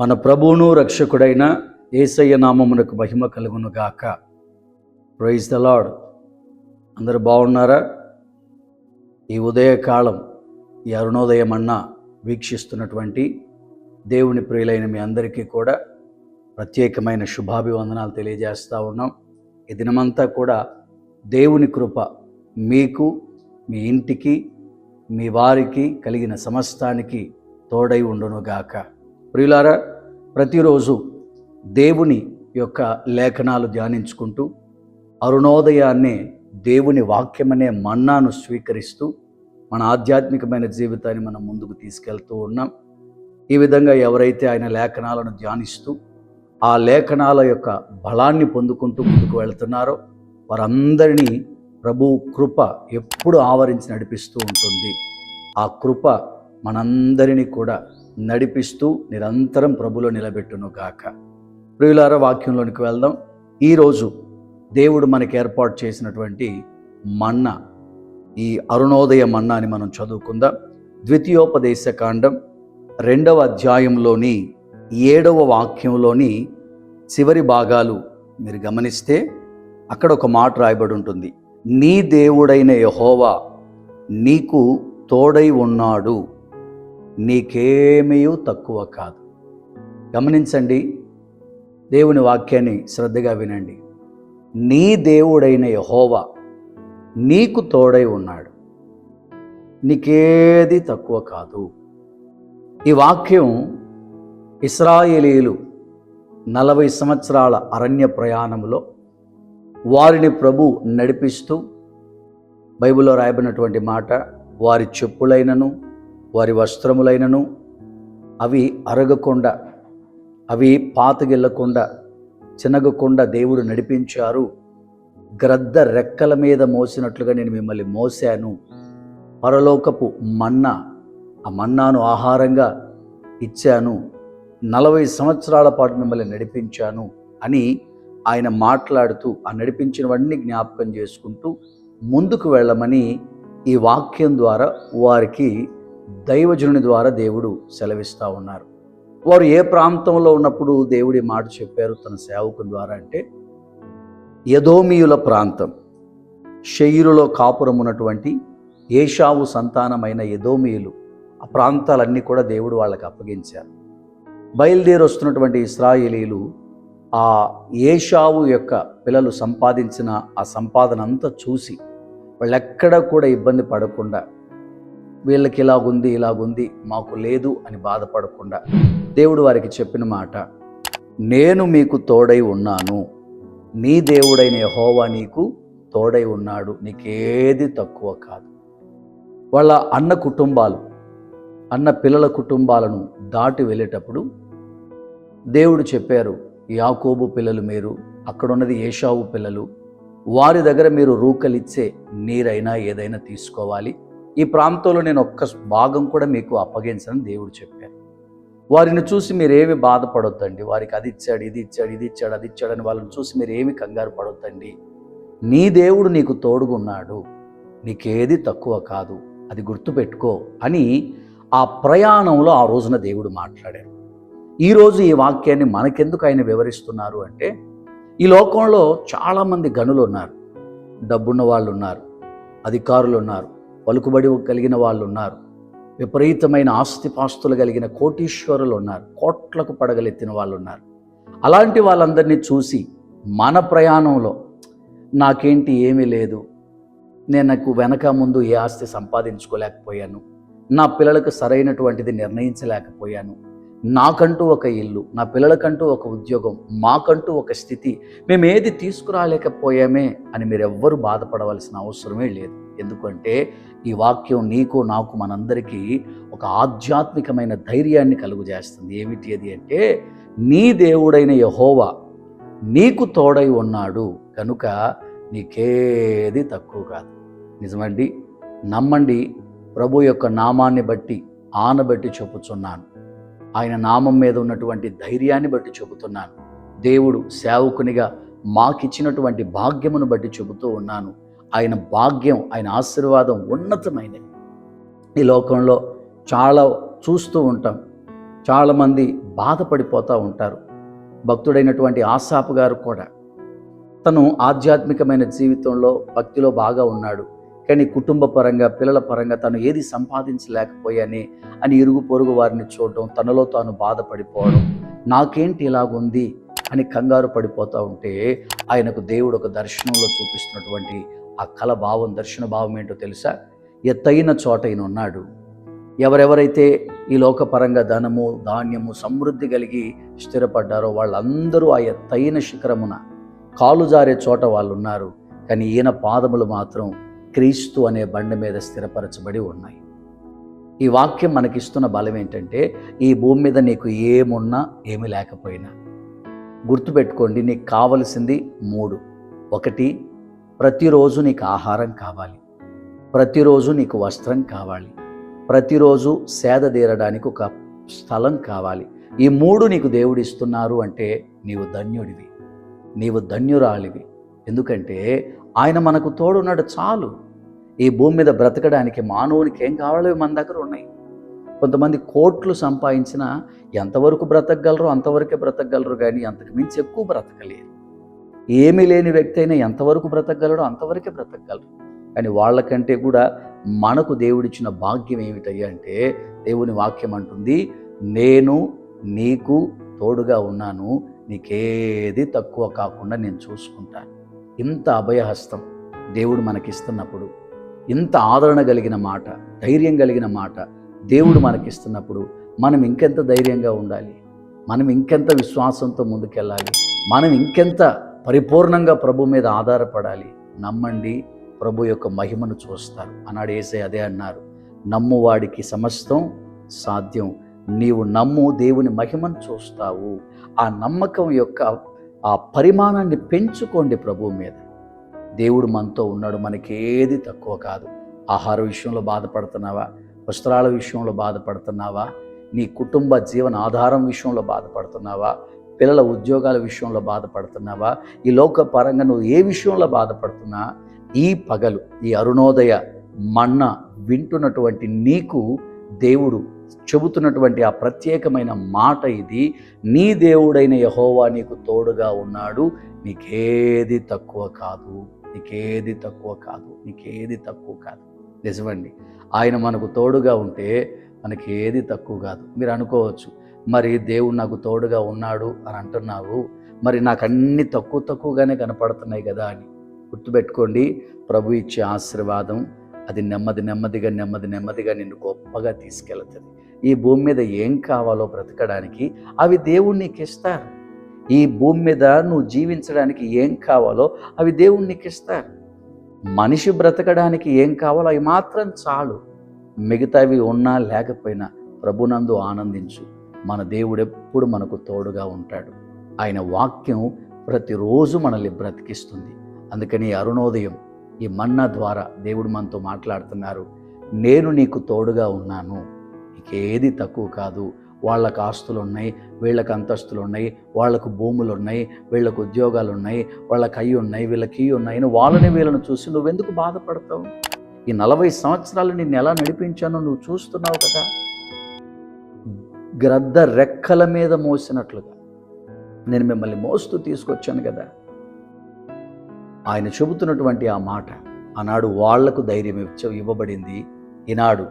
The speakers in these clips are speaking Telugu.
మన ప్రభువును రక్షకుడైన ఏసయ్య నామమునకు మహిమ కలుగును గాక. ప్రైజ్ ద లాడ్ అందరు బాగున్నారా? ఈ ఉదయకాలం ఈ అరుణోదయం అన్న వీక్షిస్తున్నటువంటి దేవుని ప్రియులైన మీ అందరికీ కూడా ప్రత్యేకమైన శుభాభివందనాలు తెలియజేస్తూ ఉన్నాం. ఈ దినమంతా కూడా దేవుని కృప మీకు మీ ఇంటికి మీ వారికి కలిగిన సమస్తానికి తోడై ఉండునుగాక ప్రియులారా ప్రతిరోజు దేవుని యొక్క లేఖనాలు ధ్యానించుకుంటూ అరుణోదయాన్నే దేవుని వాక్యమనే మన్నాను స్వీకరిస్తూ మన ఆధ్యాత్మికమైన జీవితాన్ని మనం ముందుకు తీసుకెళ్తూ ఉన్నాం. ఈ విధంగా ఎవరైతే ఆయన లేఖనాలను ధ్యానిస్తూ ఆ లేఖనాల యొక్క బలాన్ని పొందుకుంటూ ముందుకు వెళ్తున్నారో వారందరినీ ప్రభు కృప ఎప్పుడు ఆవరించి నడిపిస్తూ ఉంటుంది. ఆ కృప మనందరినీ కూడా నడిపిస్తూ నిరంతరం ప్రభులో నిలబెట్టును గాక. ప్రియులార వాక్యంలోనికి వెళ్దాం. ఈరోజు దేవుడు మనకి ఏర్పాటు చేసినటువంటి మన్న ఈ అరుణోదయ మన్నాని మనం చదువుకుందాం. ద్వితీయోపదేశ కాండం రెండవ అధ్యాయంలోని ఏడవ వాక్యంలోని చివరి భాగాలు మీరు గమనిస్తే అక్కడ ఒక మాట రాయబడి ఉంటుంది. నీ దేవుడైన యహోవా నీకు తోడై ఉన్నాడు. నీకేమీ తక్కువ కాదు. గమనించండి దేవుని వాక్యాన్ని శ్రద్ధగా వినండి. నీ దేవుడైన యహోవా నీకు తోడై ఉన్నాడు. నీకేది తక్కువ కాదు. ఈ వాక్యం ఇస్రాయేలీలు నలభై సంవత్సరాల అరణ్య ప్రయాణంలో వారిని ప్రభు నడిపిస్తూ బైబిల్లో రాయబడినటువంటి మాట వారి చెప్పులైనను వారి వస్త్రములైనను అవి అరగకుండా అవి పాతగిల్లకుండా చినగకుండా దేవుడు నడిపించారు. గ్రద్ద రెక్కల మీద మోసినట్లుగా నేను మిమ్మల్ని మోసాను. పరలోకపు మన్నా ఆ మన్నాను ఆహారంగా ఇచ్చాను. నలభై సంవత్సరాల పాటు మిమ్మల్ని నడిపించాను అని ఆయన మాట్లాడుతూ ఆ నడిపించినవన్నీ జ్ఞాపకం చేసుకుంటూ ముందుకు వెళ్ళమని ఈ వాక్యం ద్వారా వారికి దైవజనుని ద్వారా దేవుడు సెలవిస్తూ ఉన్నారు. వారు ఏ ప్రాంతంలో ఉన్నప్పుడు దేవుడి మాట చెప్పారు తన సేవకుని ద్వారా అంటే యదోమియుల ప్రాంతం. షెయిరులో కాపురం ఉన్నటువంటి ఏషావు సంతానమైన యదోమియులు ఆ ప్రాంతాలన్నీ కూడా దేవుడు వాళ్ళకి అప్పగించారు. బయలుదేరి వస్తున్నటువంటి ఇస్రాయేలీలు ఆ ఏషావు యొక్క పిల్లలు సంపాదించిన ఆ సంపాదన అంతా చూసి వాళ్ళెక్కడ కూడా ఇబ్బంది పడకుండా వీళ్ళకి ఇలాగుంది ఇలాగుంది మాకు లేదు అని బాధపడకుండా దేవుడు వారికి చెప్పిన మాట నేను మీకు తోడై ఉన్నాను. నీ దేవుడైన యహోవా నీకు తోడై ఉన్నాడు. నీకేది తక్కువ కాదు. వాళ్ళ అన్న కుటుంబాలు అన్న పిల్లల కుటుంబాలను దాటి వెళ్ళేటప్పుడు దేవుడు చెప్పారు యాకోబు పిల్లలు మీరు అక్కడున్నది ఏషావు పిల్లలు వారి దగ్గర మీరు రూకలిచ్చే నీరైనా ఏదైనా తీసుకోవాలి. ఈ ప్రాంతంలో నేను ఒక్క భాగం కూడా మీకు అప్పగించని దేవుడు చెప్పాను వారిని చూసి మీరు ఏమి బాధపడొద్దండి? వారికి అది ఇచ్చాడు ఇది ఇచ్చాడు ఇది ఇచ్చాడు అది ఇచ్చాడని వాళ్ళని చూసి మీరు ఏమి కంగారు పడొద్దండి? నీ దేవుడు నీకు తోడుగున్నాడు నీకేది తక్కువ కాదు. అది గుర్తుపెట్టుకో అని ఆ ప్రయాణంలో ఆ రోజున దేవుడు మాట్లాడారు. ఈరోజు ఈ వాక్యాన్ని మనకెందుకు ఆయన వివరిస్తున్నారు అంటే ఈ లోకంలో చాలామంది గనులు ఉన్నారు. డబ్బున్న వాళ్ళు ఉన్నారు అధికారులు ఉన్నారు. పలుకుబడి కలిగిన వాళ్ళు ఉన్నారు విపరీతమైన ఆస్తిపాస్తులు కలిగిన కోటీశ్వరులు ఉన్నారు. కోట్లకు పడగలెత్తిన వాళ్ళు ఉన్నారు అలాంటి వాళ్ళందరినీ చూసి మన ప్రయాణంలో నాకేంటి ఏమీ లేదు. నేను నాకు వెనక ముందు ఏ ఆస్తి సంపాదించుకోలేకపోయాను. నా పిల్లలకు సరైనటువంటిది నిర్ణయించలేకపోయాను. నాకంటూ ఒక ఇల్లు నా పిల్లలకంటూ ఒక ఉద్యోగం మాకంటూ ఒక స్థితి మేము ఏది తీసుకురాలేకపోయామే అని మీరెవ్వరూ బాధపడవలసిన అవసరమే లేదు. ఎందుకంటే ఈ వాక్యం నీకు నాకు మనందరికీ ఒక ఆధ్యాత్మికమైన ధైర్యాన్ని కలుగజేస్తుంది. ఏమిటి అది అంటే నీ దేవుడైన యహోవా నీకు తోడై ఉన్నాడు కనుక నీకేది తక్కువ కాదు. నిజమండి? నమ్మండి ప్రభు యొక్క నామాన్ని బట్టి ఆనబట్టి చెప్పుచున్నాను. ఆయన నామం మీద ఉన్నటువంటి ధైర్యాన్ని బట్టి చెబుతున్నాను దేవుడు సేవకునిగా మాకిచ్చినటువంటి భాగ్యమును బట్టి చెబుతూ ఉన్నాను. ఆయన భాగ్యం ఆయన ఆశీర్వాదం ఉన్నతమైనది. ఈ లోకంలో చాలా చూస్తూ ఉంటాం. చాలామంది బాధపడిపోతూ ఉంటారు. భక్తుడైనటువంటి ఆసాపు గారు కూడా. తను ఆధ్యాత్మికమైన జీవితంలో భక్తిలో బాగా ఉన్నాడు. కానీ కుటుంబ పరంగా పిల్లల పరంగా తను ఏది సంపాదించలేకపోయాని అని ఇరుగు పొరుగు వారిని చూడటం తనలో తాను బాధపడిపోవడం నాకేంటి ఇలాగుంది అని కంగారు పడిపోతూ ఉంటే ఆయనకు దేవుడు ఒక దర్శనంలో చూపిస్తున్నటువంటి ఆ కళ భావం దర్శన భావం ఏంటో తెలుసా? ఎత్తైన చోట ఈయన ఉన్నాడు. ఎవరెవరైతే ఈ లోకపరంగా ధనము ధాన్యము సమృద్ధి కలిగి స్థిరపడ్డారో వాళ్ళందరూ ఆ ఎత్తైన శిఖరమున కాలు జారే చోట వాళ్ళు ఉన్నారు కానీ ఈయన పాదములు మాత్రం క్రీస్తు అనే బండ మీద స్థిరపరచబడి ఉన్నాయి. ఈ వాక్యం మనకిస్తున్న బలం ఏంటంటే ఈ భూమి మీద నీకు ఏమున్నా ఏమి లేకపోయినా గుర్తుపెట్టుకోండి నీకు కావలసింది మూడు. ఒకటి ప్రతిరోజు నీకు ఆహారం కావాలి. ప్రతిరోజు నీకు వస్త్రం కావాలి. ప్రతిరోజు సేద తీరడానికి ఒక స్థలం కావాలి. ఈ మూడు నీకు దేవుడు ఇస్తున్నారు అంటే నీవు ధన్యుడివి. నీవు ధన్యురాలివి. ఎందుకంటే ఆయన మనకు తోడున్నాడు చాలు. ఈ భూమి మీద బ్రతకడానికి మానవునికి ఏం కావాలో మన దగ్గర ఉన్నాయి. కొంతమంది కోట్లు సంపాదించినా ఎంతవరకు బ్రతకగలరో అంతవరకే బ్రతకగలరు కానీ అంతకు మించి ఎక్కువ బ్రతకలేరు. ఏమీ లేని వ్యక్తి అయినా ఎంతవరకు బ్రతకగలడో అంతవరకే బ్రతకగలరు కానీ వాళ్ళకంటే కూడా మనకు దేవుడిచ్చిన భాగ్యం ఏమిటయ్యా అంటే దేవుని వాక్యం అంటుంది నేను నీకు తోడుగా ఉన్నాను నీకేది తక్కువ కాకుండా నేను చూసుకుంటాను. ఇంత అభయహస్తం దేవుడు మనకిస్తున్నప్పుడు ఇంత ఆదరణ కలిగిన మాట ధైర్యం కలిగిన మాట దేవుడు మనకిస్తున్నప్పుడు మనం ఇంకెంత ధైర్యంగా ఉండాలి? మనం ఇంకెంత విశ్వాసంతో ముందుకెళ్ళాలి? మనం ఇంకెంత పరిపూర్ణంగా ప్రభు మీద ఆధారపడాలి. నమ్మండి ప్రభు యొక్క మహిమను చూస్తారు. అన్నాడు ఏసే అదే అన్నారు. నమ్మువాడికి సమస్తం సాధ్యం. నీవు నమ్ము దేవుని మహిమను చూస్తావు. ఆ నమ్మకం యొక్క ఆ పరిమాణాన్ని పెంచుకోండి ప్రభు మీద. దేవుడు మనతో ఉన్నాడు. మనకి ఏది తక్కువ కాదు. ఆహార విషయంలో బాధపడుతున్నావా? వస్త్రాల విషయంలో బాధపడుతున్నావా? నీ కుటుంబ జీవన ఆధారం విషయంలో బాధపడుతున్నావా? పిల్లల ఉద్యోగాల విషయంలో బాధపడుతున్నావా? ఈ లోక పరంగా నువ్వు ఏ విషయంలో బాధపడుతున్నా? ఈ పగలు ఈ అరుణోదయ మన్న వింటున్నటువంటి నీకు దేవుడు చెబుతున్నటువంటి ఆ ప్రత్యేకమైన మాట ఇది. నీ దేవుడైన యహోవా నీకు తోడుగా ఉన్నాడు. నీకేది తక్కువ కాదు. నీకేది తక్కువ కాదు. నీకేది తక్కువ కాదు. నిజమండి. ఆయన మనకు తోడుగా ఉంటే మనకి ఏది తక్కువ కాదు. మీరు అనుకోవచ్చు మరి దేవుడు నాకు తోడుగా ఉన్నాడు అని అంటున్నావు. మరి నాకు అన్ని తక్కువ తక్కువగానే కనపడుతున్నాయి కదా అని గుర్తుపెట్టుకోండి. ప్రభు ఇచ్చే ఆశీర్వాదం అది నెమ్మది నెమ్మదిగా నెమ్మది నెమ్మదిగా నిన్ను గొప్పగా తీసుకెళ్తుంది. ఈ భూమి మీద ఏం కావాలో బ్రతకడానికి అవి దేవుడు నీకు ఇస్తారు. ఈ భూమి మీద నువ్వు జీవించడానికి ఏం కావాలో అవి దేవుడు నీకు ఇస్తారు. మనిషి బ్రతకడానికి ఏం కావాలో అవి మాత్రం చాలు. మిగతావి ఉన్నా లేకపోయినా ప్రభునందు ఆనందించు. మన దేవుడు ఎప్పుడు మనకు తోడుగా ఉంటాడు. ఆయన వాక్యం ప్రతిరోజు మనల్ని బ్రతికిస్తుంది. అందుకని అరుణోదయం ఈ మన్నా ద్వారా దేవుడు మనతో మాట్లాడుతున్నారు. నేను నీకు తోడుగా ఉన్నాను. నీకేది తక్కువ కాదు. వాళ్ళకు ఆస్తులు ఉన్నాయి వీళ్ళకి అంతస్తులు ఉన్నాయి వాళ్ళకు భూములు ఉన్నాయి వీళ్ళకు ఉద్యోగాలు ఉన్నాయి వాళ్ళకి అయ్యి ఉన్నాయి వీళ్ళకి ఇవి ఉన్నాయి అని వాళ్ళని వీళ్ళని చూసి నువ్వెందుకు బాధపడతావు? ఈ నలభై సంవత్సరాలు నేను ఎలా నడిపించానో నువ్వు చూస్తున్నావు కదా. గ్రద్ద రెక్కల మీద మోసినట్లుగా. నేను మిమ్మల్ని మోస్తూ తీసుకొచ్చాను కదా. ఆయన చెబుతున్నటువంటి ఆ మాట ఆనాడు వాళ్ళకు ధైర్యం ఇచ్చ ఇవ్వబడింది. ఈనాడు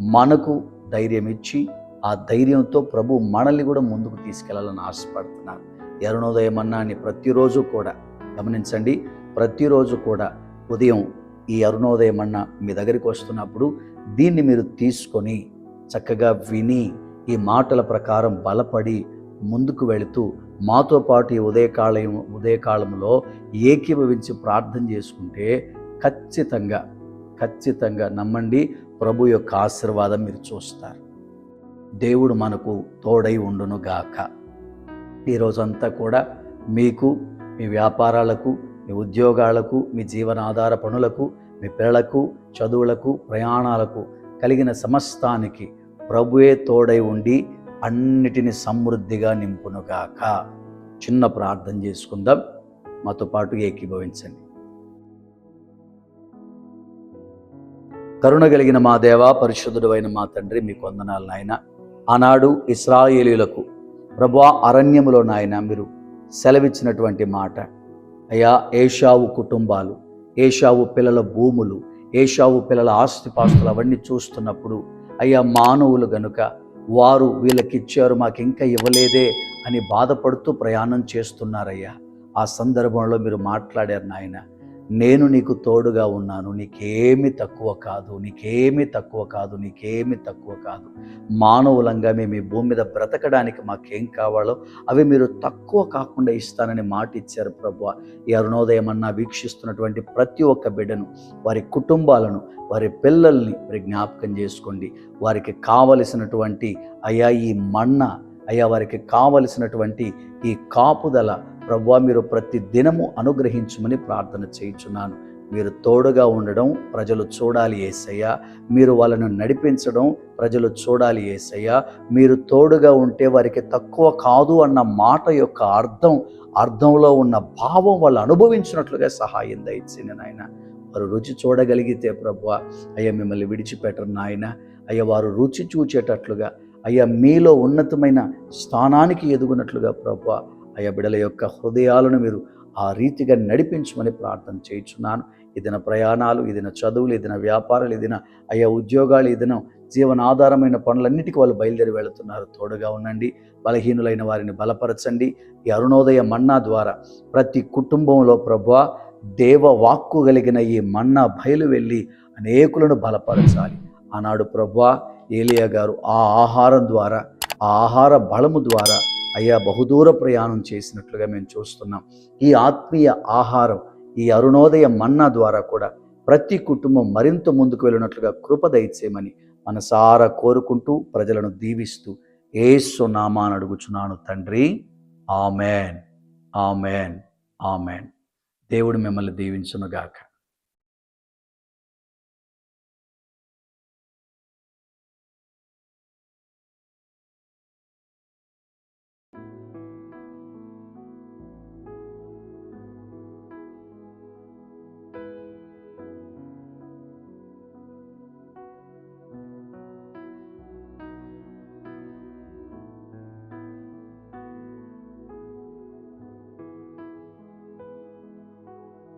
మనకు ధైర్యం ఇచ్చి ఆ ధైర్యంతో ప్రభు మనల్ని కూడా ముందుకు తీసుకెళ్ళాలని ఆశపడుతున్నారు. అరుణోదయం అన్నాన్ని ప్రతిరోజు కూడా గమనించండి. ప్రతిరోజు కూడా ఉదయం ఈ అరుణోదయం అన్న మీ దగ్గరికి వస్తున్నప్పుడు దీన్ని మీరు తీసుకొని చక్కగా విని ఈ మాటల ప్రకారం బలపడి ముందుకు వెళుతూ మాతో పాటు ఈ ఉదయకాలయం ఉదయకాలంలో ఏకీభవించి ప్రార్థన చేసుకుంటే ఖచ్చితంగా ఖచ్చితంగా నమ్మండి ప్రభు యొక్క ఆశీర్వాదం మీరు చూస్తారు. దేవుడు మనకు తోడై ఉండును గాక. ఈరోజంతా కూడా మీకు మీ వ్యాపారాలకు మీ ఉద్యోగాలకు మీ జీవనాధార పనులకు మీ పిల్లలకు చదువులకు ప్రయాణాలకు కలిగిన సమస్తానికి ప్రభువే తోడై ఉండి అన్నిటిని సమృద్ధిగా నింపునుగాక. చిన్న ప్రార్థన చేసుకుందాం. మాతో పాటు ఏకీభవించండి. కరుణ కలిగిన మా దేవ పరిశుద్ధుడు అయిన మా తండ్రి మీకు వందనాలు నాయన. ఆనాడు ఇస్రాయేలీలకు ప్రభా అరణ్యములో నాయన మీరు సెలవిచ్చినటువంటి మాట. అయ్యా ఏషావు కుటుంబాలు ఏషావు పిల్లల భూములు ఏషావు పిల్లల ఆస్తిపాస్తులు అవన్నీ చూస్తున్నప్పుడు అయ్యా మానవులు గనుక వారు వీళ్ళకిచ్చారు మాకు ఇంకా ఇవ్వలేదే అని బాధపడుతూ ప్రయాణం చేస్తున్నారయ్యా. ఆ సందర్భంలో మీరు మాట్లాడారు నాయన. నేను నీకు తోడుగా ఉన్నాను. నీకేమి తక్కువ కాదు. నీకేమి తక్కువ కాదు. నీకేమి తక్కువ కాదు. మానవులంగా మేము ఈ భూమి మీద బ్రతకడానికి మాకేం కావాలో అవి మీరు తక్కువ కాకుండా ఇస్తానని మాట ఇచ్చారు ప్రభు ఈ అరుణోదయం అన్న వీక్షిస్తున్నటువంటి ప్రతి ఒక్క బిడ్డను వారి కుటుంబాలను వారి పిల్లల్ని మరి జ్ఞాపకం చేసుకోండి. వారికి కావలసినటువంటి అయ్యా ఈ మన్న అయ్యా వారికి కావలసినటువంటి ఈ కాపుదల ప్రభు మీరు ప్రతి దినము అనుగ్రహించమని ప్రార్థన చేయించున్నాను. మీరు తోడుగా ఉండడం ప్రజలు చూడాలి ఏసయ్య. మీరు వాళ్ళను నడిపించడం ప్రజలు చూడాలి ఏసయ్య. మీరు తోడుగా ఉంటే వారికి తక్కువ కాదు అన్న మాట యొక్క అర్థం అర్థంలో ఉన్న భావం వాళ్ళు అనుభవించినట్లుగా సహాయం దయచింది నాయన. వారు రుచి చూడగలిగితే ప్రభు అయ్యా మిమ్మల్ని విడిచిపెట్టరు నాయన. అయ్యా వారు రుచి చూచేటట్లుగా అయ్యా మీలో ఉన్నతమైన స్థానానికి ఎదుగునట్లుగా ప్రభు అయ్యా బిడల యొక్క హృదయాలను మీరు ఆ రీతిగా నడిపించమని ప్రార్థన చేయించున్నాను. ఇదిన ప్రయాణాలు ఇదిన చదువులు ఇదిన వ్యాపారాలు ఇదిన అయ్యా ఉద్యోగాలు ఇదిన జీవనాధారమైన పనులన్నిటికీ వాళ్ళు బయలుదేరి వెళుతున్నారు. తోడుగా ఉండండి బలహీనులైన వారిని బలపరచండి. ఈ అరుణోదయ మన్నా ద్వారా ప్రతి కుటుంబంలో ప్రభా దేవ వాక్కు కలిగిన ఈ మన్నా బయలు వెళ్ళి అనేకులను బలపరచాలి. ఆనాడు ప్రభా ఏలియా గారు ఆ ఆహారం ద్వారా ఆ ఆహార బలము ద్వారా అయ్యా బహుదూర ప్రయాణం చేసినట్లుగా మేము చూస్తున్నాం. ఈ ఆత్మీయ ఆహారం ఈ అరుణోదయ మన్నా ద్వారా కూడా ప్రతి కుటుంబం మరింత ముందుకు వెళ్ళినట్లుగా కృప దయచేయమని మనసారా కోరుకుంటూ ప్రజలను దీవిస్తూ ఏసు నామాన్ అడుగుచున్నాను తండ్రి. ఆమెన్. ఆమెన్. ఆమెన్. దేవుడు మిమ్మల్ని దీవించునుగాక.